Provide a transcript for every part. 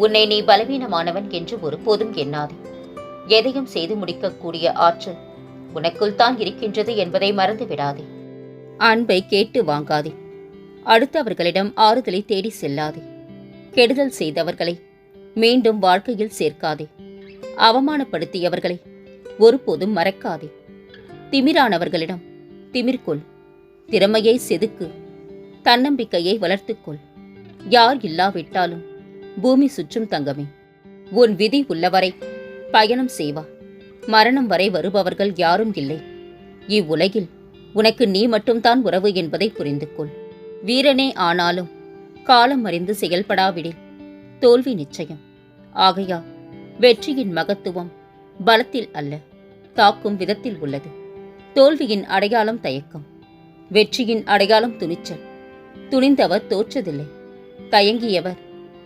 உன்னை நீ பலவீனமானவன் என்று ஒருபோதும் எண்ணாதே. எதையும் செய்து முடிக்கக்கூடிய ஆற்றல் உனக்குள் தான் இருக்கின்றது என்பதை மறந்து விடாதே அன்பை கேட்டு வாங்காதே. அடுத்தவர்களிடம் ஆறுதலை தேடி செல்லாதே. கெடுதல் செய்தவர்களை மீண்டும் வாழ்க்கையில் சேர்க்காதே. அவமானப்படுத்தியவர்களை ஒருபோதும் மறக்காதே. திமிரானவர்களிடம் திமிர்கொள். திறமையை செதுக்கு. தன்னம்பிக்கையை வளர்த்துக்கொள். யார் இல்லாவிட்டாலும் பூமி சுற்றும் தங்கமே. உன் விதி உள்ளவரை பயணம் செய்வா. மரணம் வரை வருபவர்கள் யாரும் இல்லை. இவ்வுலகில் உனக்கு நீ மட்டும்தான் உறவு என்பதை புரிந்து கொள் வீரனே ஆனாலும் காலம் அறிந்து செயல்படாவிடில். தோல்வி நிச்சயம். ஆகையா வெற்றியின் மகத்துவம் பலத்தில் அல்ல தாக்கும் விதத்தில் உள்ளது. தோல்வியின் அடையாளம் தயக்கம். வெற்றியின் அடையாளம் துணிச்சல். துணிந்தவர் தோற்றதில்லை. தயங்கியவர்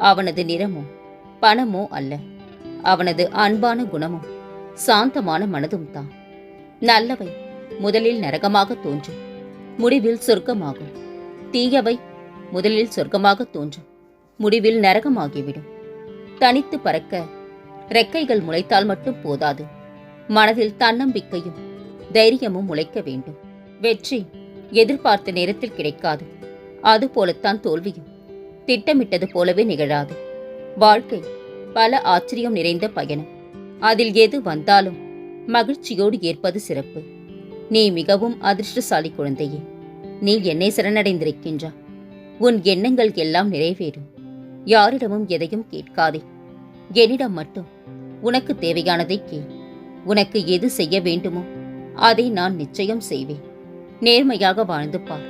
அவனது நிறமோ பணமோ அல்ல. அவனது அன்பான குணமும் சாந்தமான மனதும் தான். நல்லவை முதலில் நரகமாக தோன்றும். முடிவில் சொர்க்கமாகும். தீயவை முதலில் சொர்க்கமாக தோன்றும். முடிவில் நரகமாகிவிடும். தனித்து பறக்க ரெக்கைகள் முளைத்தால் மட்டும் போதாது. மனதில் தன்னம்பிக்கையும் தைரியமும் முளைக்க வேண்டும். வெற்றி எதிர்பார்த்த நேரத்தில் கிடைக்காது. அதுபோலத்தான் தோல்வியும் திட்டமிட்டது போலவே நிகழாது. வாழ்க்கை பல ஆச்சரியம் நிறைந்த பயணம். அதில் எது வந்தாலும் மகிழ்ச்சியோடு ஏற்பது சிறப்பு. நீ மிகவும் அதிர்ஷ்டசாலி குழந்தையே. நீ என்னை சரணடைந்திருக்கின்றா உன் எண்ணங்கள் எல்லாம் நிறைவேறும். யாரிடமும் எதையும் கேட்காதே. என்னிடம் மட்டும் உனக்கு தேவையானதை கேள். உனக்கு எது செய்ய வேண்டுமோ அதை நான் நிச்சயம் செய்வேன். நேர்மையாக வாழ்ந்து பார்.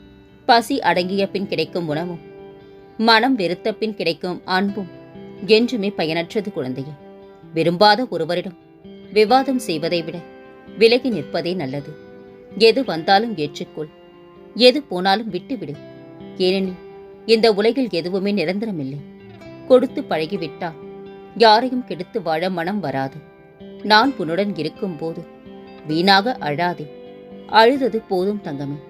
பசி அடங்கிய பின் கிடைக்கும் உணவும். மனம் வெறுத்த பின் கிடைக்கும் அன்பும் என்றுமே பயனற்றது குழந்தையே. விரும்பாத ஒருவரிடம் விவாதம் செய்வதை விட விலகி நிற்பதே நல்லது. எது வந்தாலும் ஏற்றுக்கொள். எது போனாலும் விட்டுவிடு. ஏனெனில் இந்த உலகில் எதுவுமே நிரந்தரமில்லை. கொடுத்து பழகிவிட்டால் யாரையும் கெடுத்து வாழ மனம் வராது. நான் உன்னுடன் இருக்கும்போது வீணாக அழாதே. அழுதது போதும் தங்கமே.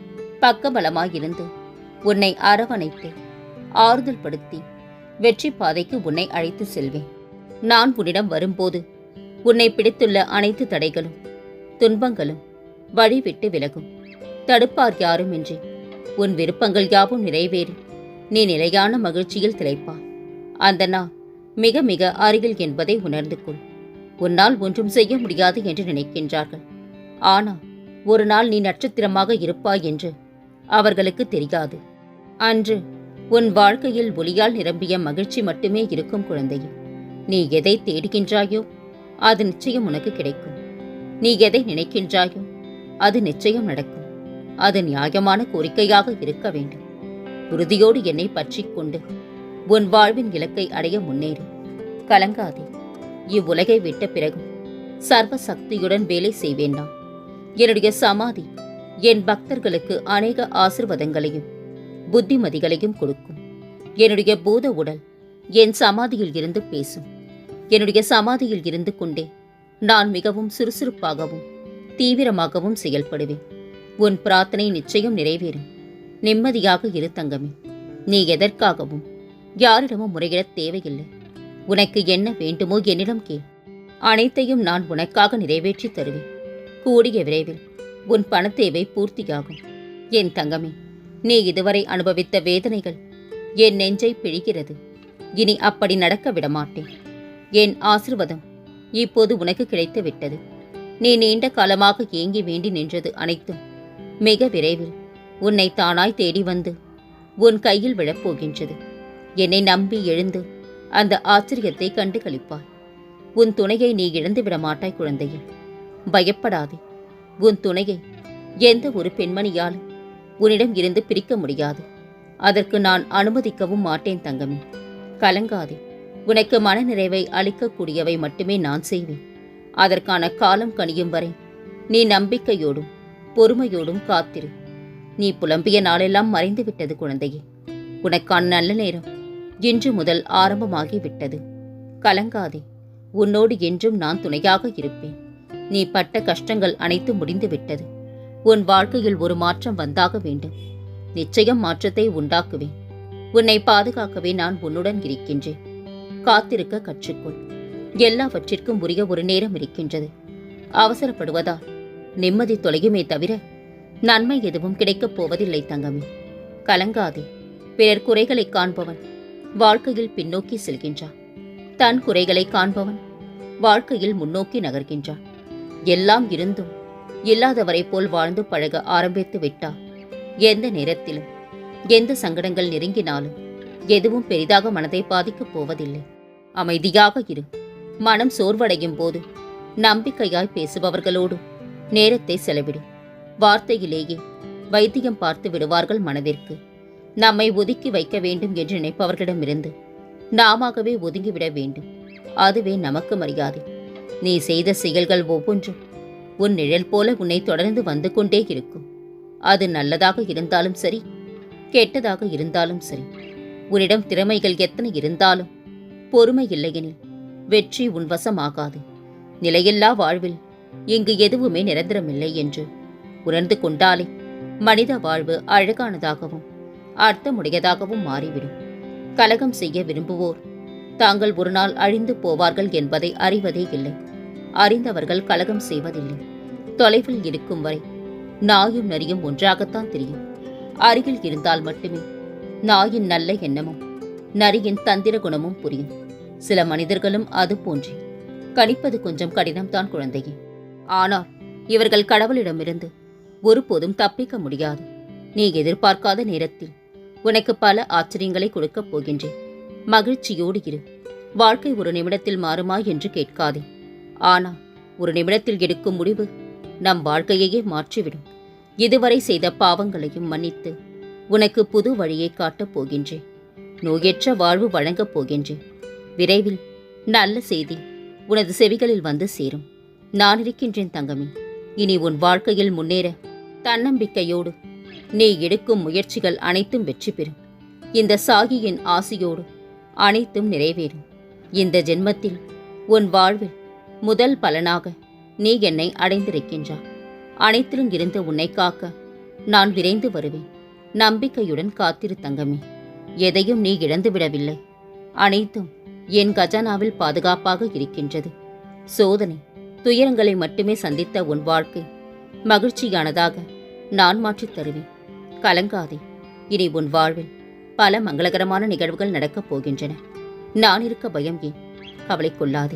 பக்கபலமாயிருந்து உன்னை அரவணைத்து ஆறுதல் படுத்தி வெற்றி பாதைக்கு உன்னை அழைத்து செல்வேன். நான் உன்னிடம் வரும்போது உன்னை பிடித்துள்ள அனைத்து தடைகளும் துன்பங்களும் வழிவிட்டு விலகும். தடுப்பார் யாருமின்றி உன் விருப்பங்கள் யாவும் நிறைவேறி நீ நிலையான மகிழ்ச்சியில் திளைப்பா. அந்த நாள் மிக மிக அருகில் என்பதை உணர்ந்து கொள். உன்னால் ஒன்றும் செய்ய முடியாது என்று நினைக்கின்றார்கள். ஆனால் ஒரு நாள் நீ நட்சத்திரமாக இருப்பாய் என்று அவர்களுக்கு தெரியாது. அன்று உன் வாழ்க்கையில் ஒளியால் நிரம்பிய மகிழ்ச்சி மட்டுமே இருக்கும் குழந்தையே. நீ எதை தேடுகின்றாயோ அது நிச்சயம் உனக்கு கிடைக்கும். நீ எதை நினைக்கின்றாயோ அது நிச்சயம் நடக்கும். அது நியாயமான கோரிக்கையாக இருக்க வேண்டும். உறுதியோடு என்னை பற்றி கொண்டு உன் வாழ்வின் இலக்கை அடைய முன்னேறு. கலங்காதே. இவ்வுலகை விட்ட பிறகும் சர்வ சக்தியுடன் வேலை செய்வேன் நான். என்னுடைய சமாதி என் பக்தர்களுக்கு அநேக ஆசிர்வாதங்களையும் புத்திமதிகளையும் கொடுக்கும். என்னுடைய பூத உடல் என் சமாதியில் இருந்து பேசும். என்னுடைய சமாதியில் இருந்து கொண்டே நான் மிகவும் சுறுசுறுப்பாகவும் தீவிரமாகவும் செயல்படுவேன். உன் பிரார்த்தனை நிச்சயம் நிறைவேறும். நிம்மதியாக இரு தங்கமே. நீ எதற்காகவும் யாரிடமும் முறையிடத் தேவையில்லை. உனக்கு என்ன வேண்டுமோ என்னிடம் கேள். அனைத்தையும் நான் உனக்காக நிறைவேற்றி தருவேன். கூடிய விரைவில் உன் பணத்தேவை பூர்த்தியாகும். என் தங்கமே நீ இதுவரை அனுபவித்த வேதனைகள் என் நெஞ்சை பிழிகிறது. இனி அப்படி நடக்க விடமாட்டேன். என் ஆசிர்வாதம் இப்போது உனக்கு கிடைத்து விட்டது நீ நீண்ட காலமாக ஏங்கி வேண்டி நின்றது அனைத்தும் மிக விரைவில் உன்னை தானாய் தேடி வந்து உன் கையில் விழப்போகின்றது. என்னை நம்பி எழுந்து அந்த ஆச்சரியத்தை கண்டு கழிப்பாய் உன் துணையை நீ இழந்து விட மாட்டாய் குழந்தையே. பயப்படாதே. உன் துணையை. எந்த ஒரு பெண்மணியாலும் உன்னிடம் இருந்து பிரிக்க முடியாது. அதற்கு நான் அனுமதிக்கவும் மாட்டேன் தங்கமே. கலங்காதே. உனக்கு மனநிறைவை அளிக்கக்கூடியவை மட்டுமே நான் செய்வேன். அதற்கான காலம் கனியும் வரை நீ நம்பிக்கையோடும் பொறுமையோடும் காத்திரு. நீ புலம்பிய நாளெல்லாம் மறைந்து விட்டது குழந்தையே. உனக்கான நல்ல நேரம் இன்று முதல் ஆரம்பமாகிவிட்டது. கலங்காதே. உன்னோடு என்றும் நான் துணையாக இருப்பேன். நீ பட்ட கஷ்டங்கள் அனைத்தும் முடிந்துவிட்டது. உன் வாழ்க்கையில் ஒரு மாற்றம் வந்தாக வேண்டும். நிச்சயம் மாற்றத்தை உண்டாக்குவேன். உன்னை பாதுகாக்கவே நான் உன்னுடன் இருக்கின்றேன். காத்திருக்க கற்றுக்கொள். எல்லாவற்றிற்கும் உரிய ஒரு நேரம் இருக்கின்றது. அவசரப்படுவதால் நிம்மதி தொலையுமே தவிர நன்மை எதுவும் கிடைக்கப் போவதில்லை தங்கமே. கலங்காதே. பிறர் குறைகளை காண்பவன். வாழ்க்கையில் பின்னோக்கி செல்கின்றான் தன் குறைகளை காண்பவன். வாழ்க்கையில் முன்னோக்கி நகர்கின்றான் எல்லாம் இருந்தும் இல்லாதவரை போல் வாழ்ந்து பழக ஆரம்பித்து விட்டார். எந்த நேரத்திலும் எந்த சங்கடங்கள் நெருங்கினாலும் எதுவும் பெரிதாக மனதை பாதிக்கப் போவதில்லை. அமைதியாக இரு. மனம் சோர்வடையும் போது நம்பிக்கையாய் பேசுபவர்களோடு நேரத்தை செலவிடும் வார்த்தையிலேயே வைத்தியம் பார்த்து விடுவார்கள் மனதிற்கு. நம்மை ஒதுக்கி வைக்க வேண்டும் என்று நினைப்பவர்களிடமிருந்து நாமாகவே ஒதுங்கிவிட வேண்டும். அதுவே நமக்கு மரியாதை. நீ செய்த செயல்கள் ஒவ்வொன்றும் உன் நிழல் போல உன்னை தொடர்ந்து வந்து கொண்டே இருக்கும். அது நல்லதாக இருந்தாலும் சரி கெட்டதாக இருந்தாலும் சரி. உன்னிடம் திறமைகள் எத்தனை இருந்தாலும் பொறுமை இல்லையெனில் வெற்றி உன் வசமாகாது. நிலையில்லா வாழ்வில் இங்கு எதுவுமே நிரந்தரமில்லை என்று உணர்ந்து கொண்டாலே மனித வாழ்வு அழகானதாகவும் அர்த்தமுடையதாகவும் மாறிவிடும். கலகம் செய்ய விரும்புவோர் தாங்கள் ஒரு நாள் அழிந்து போவார்கள் என்பதை அறிவதே இல்லை. அறிந்தவர்கள் கலகம் செய்வதில்லை. தொலைவில் இருக்கும் வரை நாயும் நரியும் ஒன்றாகத்தான் தெரியும். அருகில் இருந்தால் மட்டுமே நாயின் நல்ல எண்ணமும் நரியின் தந்திர குணமும் புரியும். சில மனிதர்களும் அது போன்றே. கணிப்பது கொஞ்சம் கடினம்தான் குழந்தையே. ஆனால் இவர்கள் கடவுளிடமிருந்து ஒருபோதும் தப்பிக்க முடியாது. நீ எதிர்பார்க்காத நேரத்தில் உனக்கு பல ஆச்சரியங்களை கொடுக்கப் போகின்றேன். மகிழ்ச்சியோடு இரு. வாழ்க்கை ஒரு நிமிடத்தில் மாறுமா என்று கேட்காதே. ஆனால் ஒரு நிமிடத்தில் எடுக்கும் முடிவு நம் வாழ்க்கையையே மாற்றிவிடும். இதுவரை செய்த பாவங்களையும் மன்னித்து உனக்கு புது வழியை காட்டப் போகின்றேன். நோயற்ற வாழ்வு வழங்கப் போகின்றேன். விரைவில் நல்ல செய்தி உனது செவிகளில் வந்து சேரும். நான் இருக்கின்றேன் தங்கமே. இனி உன் வாழ்க்கையில் முன்னேற தன்னம்பிக்கையோடு நீ எடுக்கும் முயற்சிகள் அனைத்தும் வெற்றி பெறும். இந்த சாகியின் ஆசியோடு அனைத்தும் நிறைவேறும். இந்த ஜென்மத்தில் உன் வாழ்வில் முதல் பலனாக நீ என்னை அடைந்திருக்கின்றாய். அனைத்திலும் இருந்து உன்னை காக்க நான் விரைந்து வருவேன். நம்பிக்கையுடன் காத்திரு தங்கமே. எதையும் நீ இழந்து விடவில்லை. அனைத்தும் என் கஜானாவில் பாதுகாப்பாக இருக்கின்றது. சோதனை துயரங்களை மட்டுமே சந்தித்த உன் வாழ்க்கை மகிழ்ச்சியானதாக நான் மாற்றித் தருவேன். கலங்காதே. இனி உன் வாழ்வில் பல மங்களகரமான நிகழ்வுகள் நடக்கப் போகின்றன. நான் இருக்க பயம் ஏன்? கவலை கொள்ளாதே.